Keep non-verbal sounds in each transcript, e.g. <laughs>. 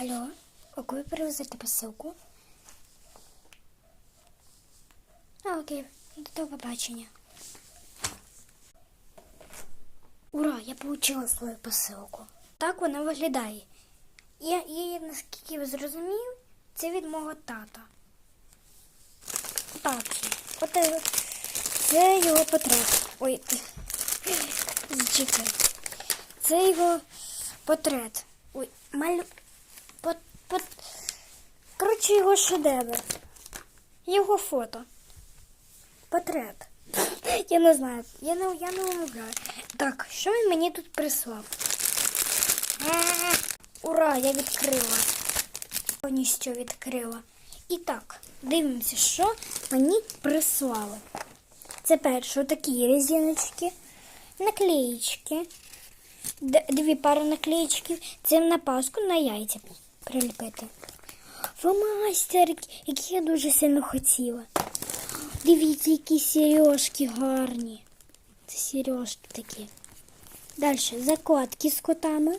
Алло, а коли перевезете посилку? А, окей, до того побачення. Ура, я получила свою посилку. Так вона виглядає. Я, і, наскільки ви зрозуміли, це від мого тата. Так, от це його портрет. Ой, <laughs> зачекай. Це його портрет. Ой, малю... Коротше, його шедевр. Його фото. Портрет. <laughs> Я не знаю. Я не, я не умовляю. Так, що він мені тут прислав? <laughs> Ура, я відкрила. Повністю відкрила. І так, дивимося, що мені прислали. Це перше такі резиночки, наклеїчки. Дві пари наклеїчків. Це на паску на яйця приліпити. Фломастер, який я дуже сильно хотіла. Дивіться, які сережки гарні. Це сережки такі. Далі закладки з котами.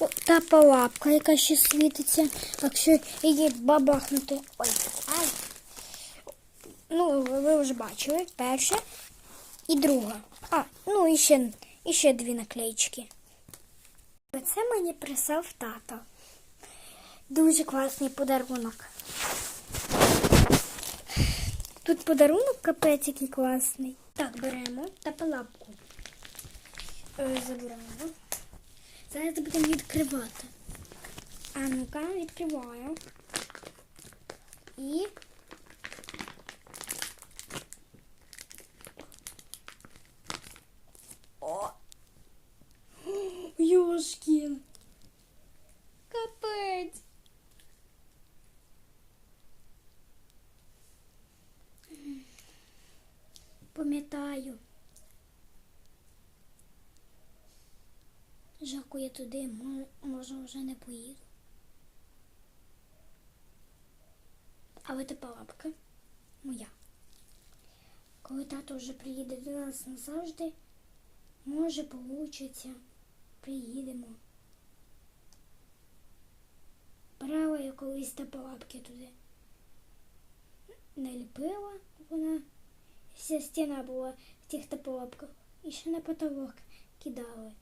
О, та палапка, яка ще світиться, якщо її бабахнути. Ой, ай. Ну, ви вже бачили. Перша і друга. А, ну і ще, і ще дві наклеїчки. Це мені прислав тато. Дуже класний подарунок. Тут подарунок капець який класний. Так, беремо та палапку. Е, забираємо. Зараз будемо відкривати. А ну-ка, відкриваю. І. О! Йошкін! Капець! Пам'ятаю. Жалко, я туди, може, вже не поїду. Але та палапка моя. Коли тато вже приїде до нас назавжди, може, получиться, приїдемо. Брала я колись та палапки туди. Наліпила вона, вся стіна була в тих та палапках. І ще на потолок кидали.